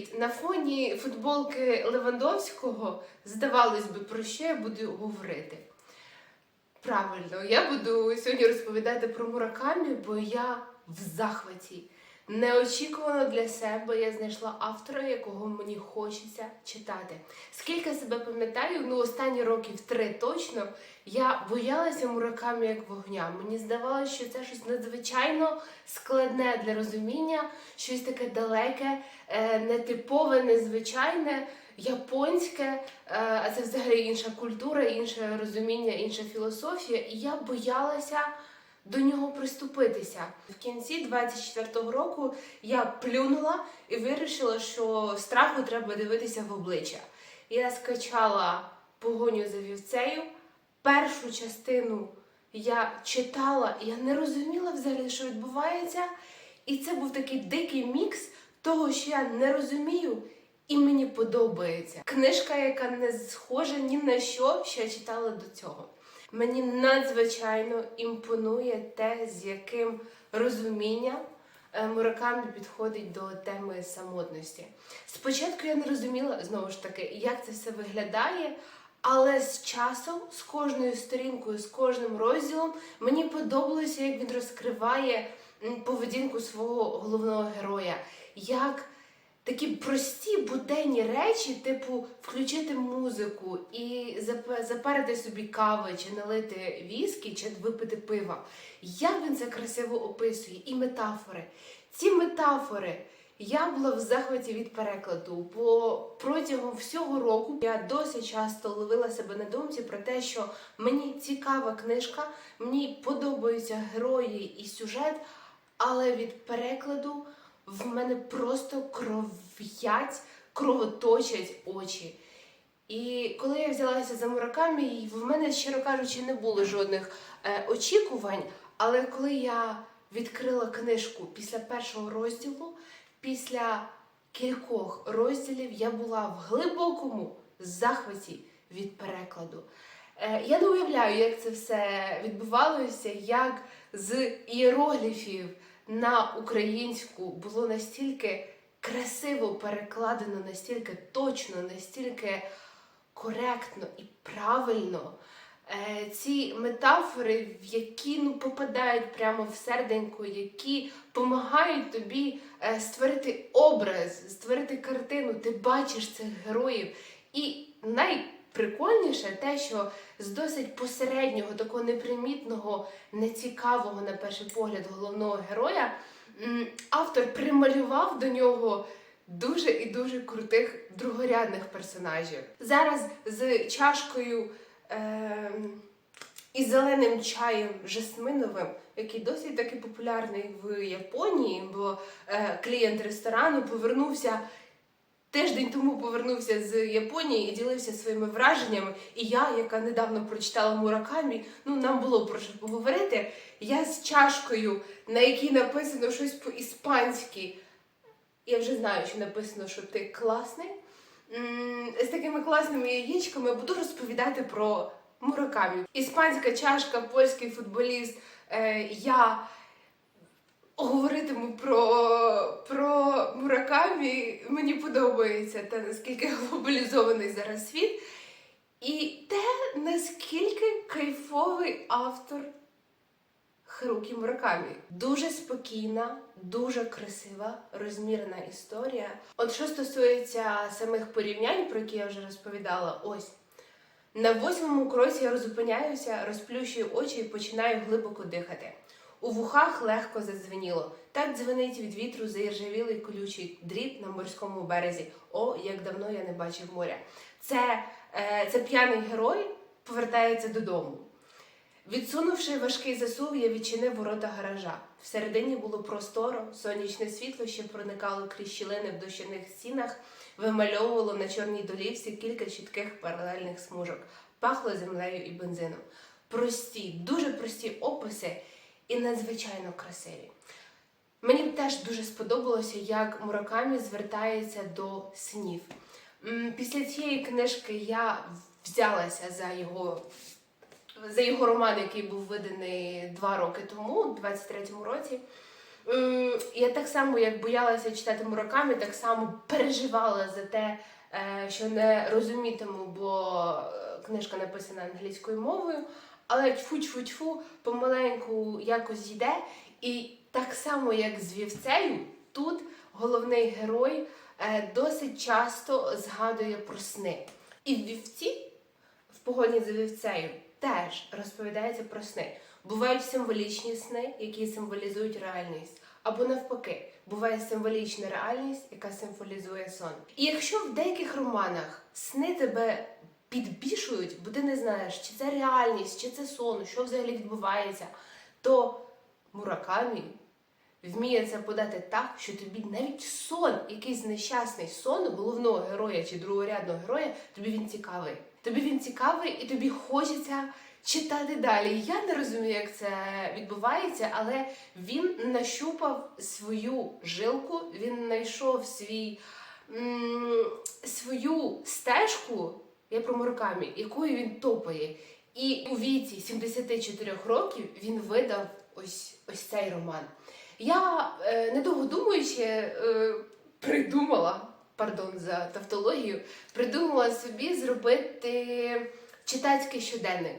Привіт! На фоні футболки Левандовського здавалось би, про що я буду говорити. Правильно, я буду сьогодні розповідати про Муракамі, бо я в захваті. Неочікувано для себе я знайшла автора, якого мені хочеться читати. Скільки себе пам'ятаю, ну останні років три точно, я боялася Муракамі як вогня. Мені здавалося, що це щось надзвичайно складне для розуміння, щось таке далеке, е, нетипове, незвичайне, японське, е, а це взагалі інша культура, інше розуміння, інша філософія. І я боялася до нього приступитися. В кінці 24-го року я плюнула і вирішила, що страху треба дивитися в обличчя. Я скачала погоню за вівцею. Першу частину я читала, я не розуміла взагалі, що відбувається. І це був такий дикий мікс того, що я не розумію, і мені подобається. Книжка, яка не схожа ні на що, що я читала до цього. Мені надзвичайно імпонує те, з яким розумінням е, Муракамі підходить до теми самотності. Спочатку я не розуміла знову ж таки, як це все виглядає. Але з часом, з кожною сторінкою, з кожним розділом, мені подобалося, як він розкриває поведінку свого головного героя. Як такі прості буденні речі, типу включити музику і зап- запарити собі кави, чи налити віскі, чи випити пива. Як він це красиво описує, і метафори. Ці метафори. Я була в захваті від перекладу, бо протягом всього року я досить часто ловила себе на думці про те, що мені цікава книжка, мені подобаються герої і сюжет, але від перекладу в мене просто кров'ять, кровоточать очі. І коли я взялася за Муракамі, в мене, щиро кажучи, не було жодних е, очікувань. Але коли я відкрила книжку після першого розділу, після кількох розділів я була в глибокому захваті від перекладу. Е, Я не уявляю, як це все відбувалося, як з іерогліфів на українську було настільки красиво перекладено, настільки точно, настільки коректно і правильно. Е, Ці метафори, в які ну, попадають прямо в серденько, які допомагають тобі е, створити образ, створити картину, ти бачиш цих героїв. І найприкольніше те, що з досить посереднього, такого непримітного, нецікавого на перший погляд головного героя, автор прималював до нього дуже і дуже крутих другорядних персонажів. Зараз з чашкою. ем, і зеленим чаєм жасминовим, який досить таки популярний в Японії, бо е, клієнт ресторану повернувся тиждень тому повернувся з Японії і ділився своїми враженнями. І я, яка недавно прочитала Муракамі, ну нам було про що поговорити. Я з чашкою, на якій написано щось по-іспанськи. Я вже знаю, що написано, що ти класний. З такими класними яєчками буду розповідати про Муракамі. Іспанська чашка, польський футболіст. Е, я говоритиму про, про Муракамі. Мені подобається те, наскільки глобалізований зараз світ. І те, наскільки кайфовий автор Харукі Муракамі. Дуже спокійна, дуже красива, розмірена історія. От що стосується самих порівнянь, про які я вже розповідала, ось. На восьмому кроці я розупиняюся, розплющую очі і починаю глибоко дихати. У вухах легко задзвеніло. Так дзвенить від вітру заіржавілий колючий дріт на морському березі. О, як давно я не бачив моря. Це, е, це п'яний герой повертається додому. Відсунувши важкий засув, я відчинив ворота гаража. Всередині було просторо, сонячне світло, що проникало крізь щілини в дощаних стінах, вимальовувало на чорній долівці кілька чітких паралельних смужок, пахло землею і бензином. Прості, дуже прості описи і надзвичайно красиві. Мені теж дуже сподобалося, як Муракамі звертається до снів. Після цієї книжки я взялася за його за його роман, який був виданий два роки тому, у 23-му році. Я так само, як боялася читати Муракамі, так само переживала за те, е, що не розумітиму, бо книжка написана англійською мовою. Але тьфу-тьфу-тьфу, помаленьку якось йде. І так само, як з вівцею, тут головний герой е, досить часто згадує про сни. І в вівці, в погоні за вівцею, теж розповідається про сни. Бувають символічні сни, які символізують реальність. Або навпаки, буває символічна реальність, яка символізує сон. І якщо в деяких романах сни тебе підбішують, бо ти не знаєш, чи це реальність, чи це сон, що взагалі відбувається, то Муракамі вміє це подати так, що тобі навіть сон, якийсь нещасний сон головного героя чи другорядного героя, тобі він цікавий. Тобі він цікавий і тобі хочеться читати далі. Я не розумію, як це відбувається, але він нащупав свою жилку, він знайшов свій, м, свою стежку, я про Муракамі, якою він топає. І у віці 74 років він видав ось, ось цей роман. Я, е, недовго думаючи, е, придумала, пардон за тавтологію, придумала собі зробити читацький щоденник.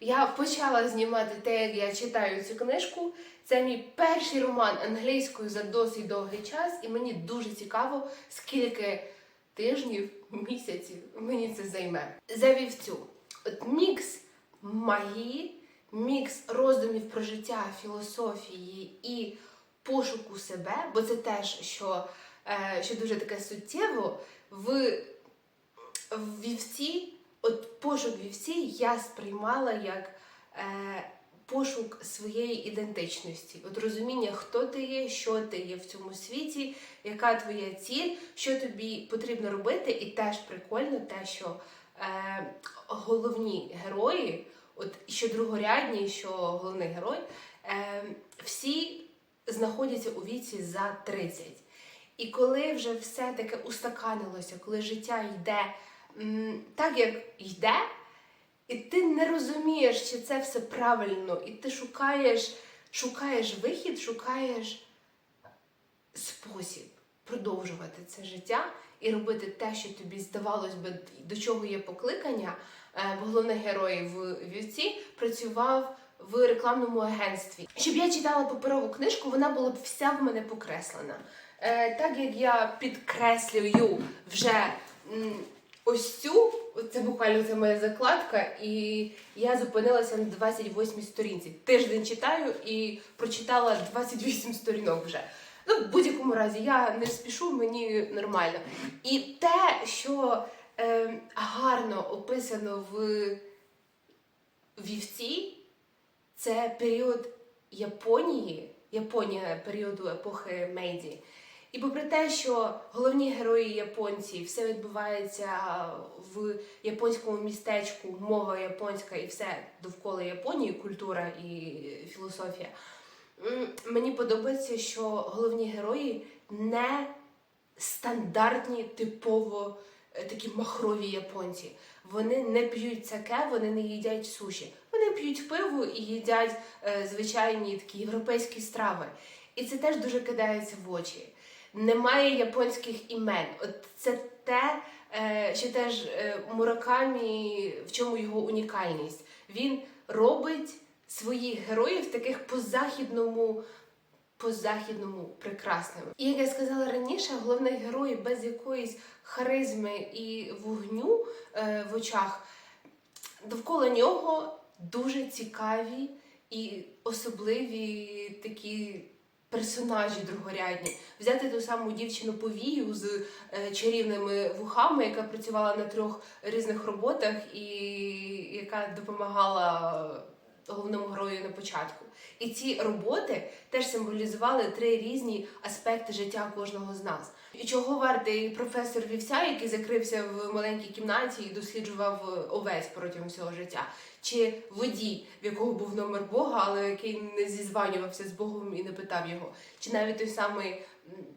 Я почала знімати те, як я читаю цю книжку. Це мій перший роман англійською за досить довгий час, і мені дуже цікаво, скільки тижнів, місяців мені це займе. За вівцю. От мікс магії, мікс роздумів про життя, філософії і пошуку себе, бо це теж, що, е, що дуже таке суттєво, в, вівці, от пошук вівці я сприймала як е, пошук своєї ідентичності, от розуміння, хто ти є, що ти є в цьому світі, яка твоя ціль, що тобі потрібно робити, і теж прикольно те, що е, головні герої, от що другорядні, що головний герой, е, всі знаходяться у віці за 30. І коли вже все таке устаканилося, коли життя йде м, так, як йде, і ти не розумієш, чи це все правильно, і ти шукаєш, шукаєш вихід, шукаєш спосіб продовжувати це життя і робити те, що тобі здавалось би, до чого є покликання. Е, Бо головний герой в вівці працював в рекламному агентстві. Щоб я читала паперову книжку, вона була б вся в мене покреслена. Е, так як я підкреслюю вже ось цю, це буквально це моя закладка, і я зупинилася на 28 сторінці. Тиждень читаю і прочитала 28 сторінок вже. Ну, в будь-якому разі, я не спішу, мені нормально. І те, що е, гарно описано в вівці, це період Японії, Японія періоду епохи Мейді. І попри те, що головні герої японці, все відбувається в японському містечку, мова японська і все довкола Японії, культура і філософія. Мені подобається, що головні герої не стандартні, типово е, такі махрові японці. Вони не п'ють саке, вони не їдять суші. Вони п'ють пиво і їдять е, звичайні такі європейські страви. І це теж дуже кидається в очі. Немає японських імен. От це те, е, що теж е, Муракамі, в чому його унікальність. Він робить своїх героїв таких по-західному, по-західному прекрасними. І як я сказала раніше, головний герой без якоїсь харизми і вогню е, в очах, довкола нього дуже цікаві і особливі такі персонажі другорядні. Взяти ту саму дівчину повію з е, чарівними вухами, яка працювала на трьох різних роботах і яка допомагала головному герою на початку. І ці роботи теж символізували три різні аспекти життя кожного з нас. І чого вартий професор Вівця, який закрився в маленькій кімнаті і досліджував е, овець протягом всього життя, чи водій, в якого був номер Бога, але який не зізванювався з Богом і не питав його, чи навіть той самий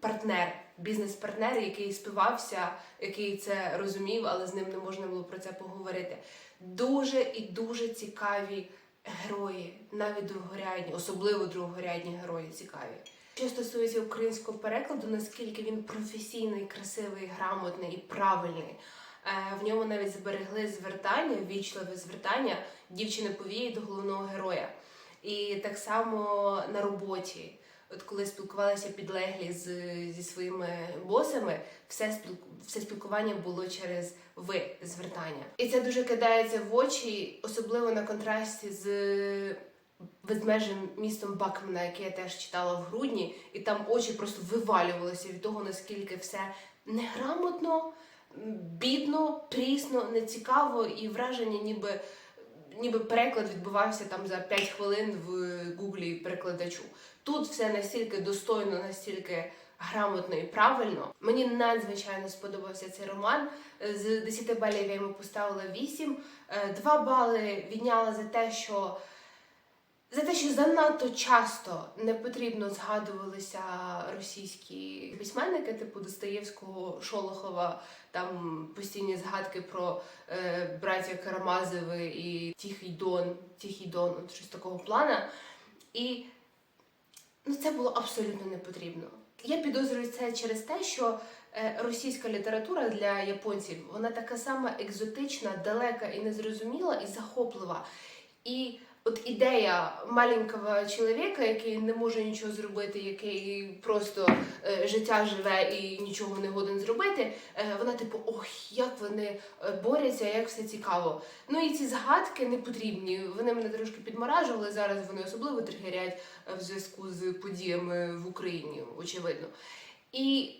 партнер, бізнес-партнер, який спивався, який це розумів, але з ним не можна було про це поговорити. Дуже і дуже цікаві герої, навіть другорядні, особливо другорядні герої цікаві. Що стосується українського перекладу, наскільки він професійний, красивий, грамотний і правильний. Е, В ньому навіть зберегли звертання, вічливе звертання дівчини повії до головного героя. І так само на роботі. От коли спілкувалися підлеглі з, зі своїми босами, все, все спілкування було через ви звертання. І це дуже кидається в очі, особливо на контрасті з безмежним містом Бакмана, яке я теж читала в грудні, і там очі просто вивалювалися від того, наскільки все неграмотно, бідно, прісно, нецікаво і враження, ніби. Ніби переклад відбувався там за 5 хвилин в гуглі перекладачу. Тут все настільки достойно, настільки грамотно і правильно. Мені надзвичайно сподобався цей роман. З 10 балів я йому поставила 8. 2 бали відняла за те, що за те, що занадто часто не потрібно згадувалися російські письменники, типу Достоєвського, Шолохова, там постійні згадки про е, браття Карамазови і Тихий Дон, Тихий Дон, от щось такого плана. І ну, це було абсолютно не потрібно. Я підозрюю це через те, що е, російська література для японців вона така сама екзотична, далека і незрозуміла, і захоплива. І от ідея маленького чоловіка, який не може нічого зробити, який просто е, життя живе і нічого не годен зробити, е, вона типу, ох, як вони е, борються, як все цікаво. Ну і ці згадки не потрібні. Вони мене трошки підморажували. Зараз вони особливо тригерять в зв'язку з подіями в Україні, очевидно. І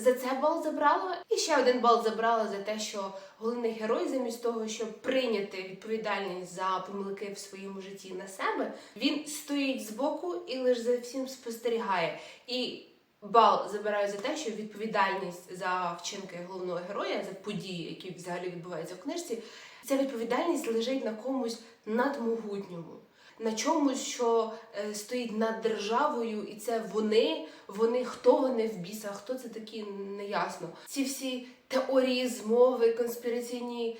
за це бал забрала. І ще один бал забрала за те, що головний герой, замість того, щоб прийняти відповідальність за помилки в своєму житті на себе, він стоїть збоку і лише за всім спостерігає. І бал забираю за те, що відповідальність за вчинки головного героя, за події, які взагалі відбуваються в книжці, ця відповідальність лежить на комусь надмогутньому. На чомусь, що е, стоїть над державою, і це вони, вони, хто вони в бісах, хто це такі, неясно. Ці всі теорії змови, конспіраційні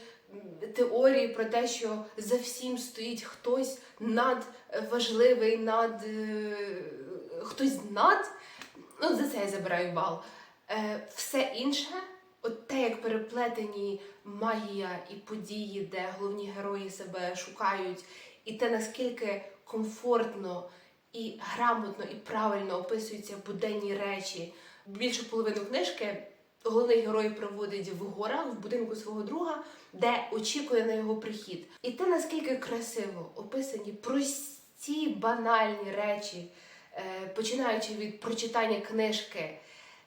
теорії про те, що за всім стоїть хтось надважливий, над е, хтось над. Ну, за це я забираю бал. Е, все інше, от те, як переплетені магія і події, де головні герої себе шукають, і те, наскільки комфортно і грамотно і правильно описуються буденні речі. Більшу половину книжки головний герой проводить в горах в будинку свого друга, де очікує на його прихід. І те, наскільки красиво описані прості банальні речі, е, починаючи від прочитання книжки,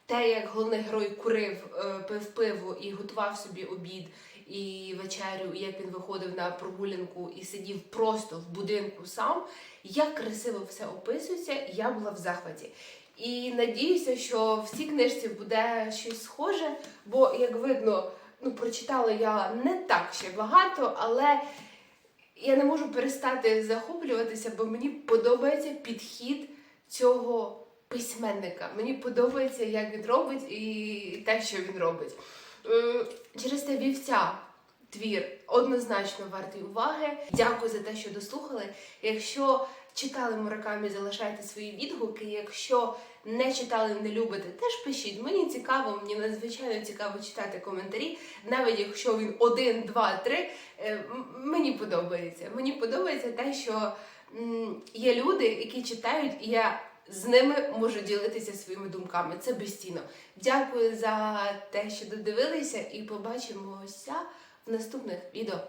те, як головний герой курив, е, пив пиво і готував собі обід і вечерю, і як він виходив на прогулянку і сидів просто в будинку сам, як красиво все описується, я була в захваті. І надіюся, що в цій книжці буде щось схоже, бо, як видно, ну, прочитала я не так ще багато, але я не можу перестати захоплюватися, бо мені подобається підхід цього письменника. Мені подобається, як він робить, і те, що він робить. М, Через те вівця твір однозначно вартий уваги. Дякую за те, що дослухали. Якщо читали Муракамі, залишайте свої відгуки. Якщо не читали, не любите, теж пишіть. Мені цікаво, мені надзвичайно цікаво читати коментарі. Навіть якщо він один, два, три. е, Мені подобається. Мені подобається те, що є люди, які читають, і я з ними можу ділитися своїми думками. Це безцінно. Дякую за те, що додивилися, і побачимося в наступних відео.